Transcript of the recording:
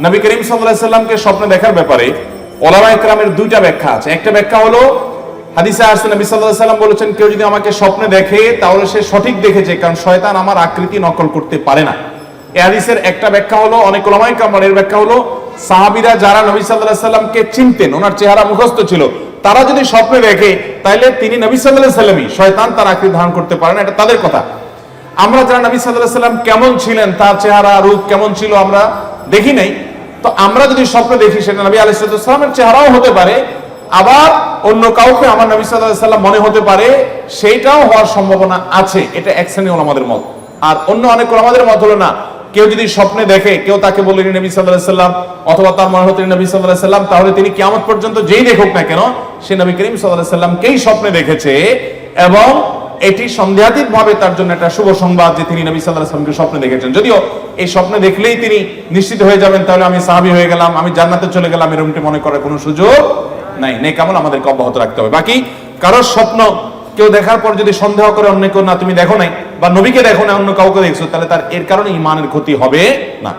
নবী করিম সাল্লামকে স্বপ্নে দেখার ব্যাপারে ওলামা একরামের দুইটা ব্যাখ্যা আছে। একটা ব্যাখ্যা হলো, হাদিসে আসছে নবী আলাইহি সাল্লাম বলেছেন, কেউ যদি আমাকে স্বপ্নে দেখে, তাহলে সে সঠিক দেখেছে, কারণ শয়তান আমার আকৃতি নকল করতে পারে না। এই হাদিসের একটা ব্যাখ্যা হলো, অনেক এর ব্যাখ্যা হলো, সাহাবীরা যারা নবী আলাইহি সাল্লামকে চিনতেন, ওনার চেহারা মুখস্থ ছিল, তারা যদি স্বপ্নে দেখে তাহলে তিনি নবী আলাইহি সাল্লামই, শয়তান তার আকৃতি ধারণ করতে পারে না, এটা তাদের কথা। আমরা যারা নবী আলাইহি সাল্লাম কেমন ছিলেন, তার চেহারা, রূপ কেমন ছিল আমরা দেখি নাই। তো আমরা যদি স্বপ্ন দেখি, সেটা নবী আলাইসালামের চেহারাও হতে পারে, আবার অন্য কাউকে আমার নবী সাল্লাম মনে হতে পারে, সেইটাও হওয়ার সম্ভাবনা আছে। এটা এক শ্রেণি আমাদের মত। আর অন্য অনেক আমাদের মত হলো না, কেউ যদি স্বপ্নে দেখে, কেউ তাকে বললেন নবী সাল্লাহ সাল্লাম, অথবা তার মনে হতেন নবী সাল্লাহ সাল্লাম, তাহলে তিনি কেমন পর্যন্ত যেই দেখুক না কেন, সে নবী করিম সাল্লাহ সাল্লামকেই স্বপ্নে দেখেছে এবং এটি সন্দেহাতীত ভাবে তার জন্য একটা শুভ সংবাদ যে তিনি নবী সাল্লাহ সাল্লামকে স্বপ্নে দেখেছেন। যদিও এই স্বপ্নে দেখলেই তিনি নিশ্চিত হয়ে যাবেন, তাহলে আমি সাহাবি হয়ে গেলাম, আমি জান্নাতে চলে গেলাম এরকমটি মনে করার কোনো সুযোগ নাই। নেই কেমন আমাদেরকে অব্যাহত রাখতে হবে। বাকি কারোর স্বপ্ন কেউ দেখার পর যদি সন্দেহ করে অন্য কেউ, না, তুমি দেখো নাই, বা নবীকে দেখো না অন্য কাউকে দেখছ, তাহলে তার এর কারণে ইমানের ক্ষতি হবে না।